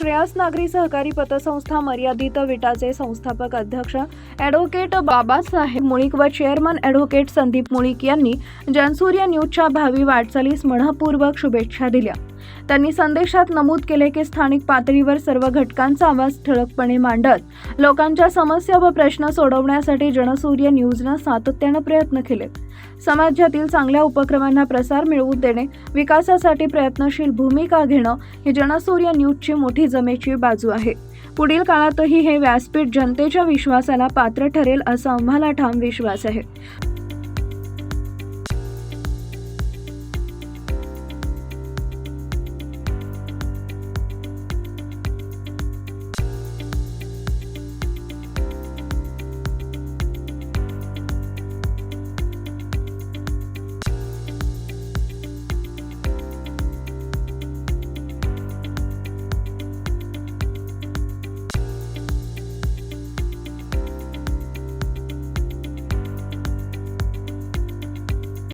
श्रेयस नागरी सहकारी पतसंस्था मर्यादित विटाचे संस्थापक अध्यक्ष ॲडव्होकेट बाबासाहेब मुळीक व चेअरमन ॲडव्होकेट संदीप मुळीक यांनी जनसूर्य न्यूजच्या भावी वाटचालीस मनपूर्वक शुभेच्छा दिल्या. त्यांनी संदेशात नमूद केले की स्थानिक पातळीवर सर्व घटकांचा आवाज ठळकपणे मांडत लोकांच्या समस्या व प्रश्न सोडवण्यासाठी जनसूर्य न्यूजनं सातत्यानं प्रयत्न केले. समाजातील चांगल्या उपक्रमांना प्रसार मिळवून देणे विकासासाठी प्रयत्नशील भूमिका घेणं ही जनसूर्य न्यूजची मोठी जमेची बाजू आहे. पुढील काळातही हे व्यासपीठ जनतेच्या विश्वासाला पात्र ठरेल असा आम्हाला ठाम विश्वास आहे.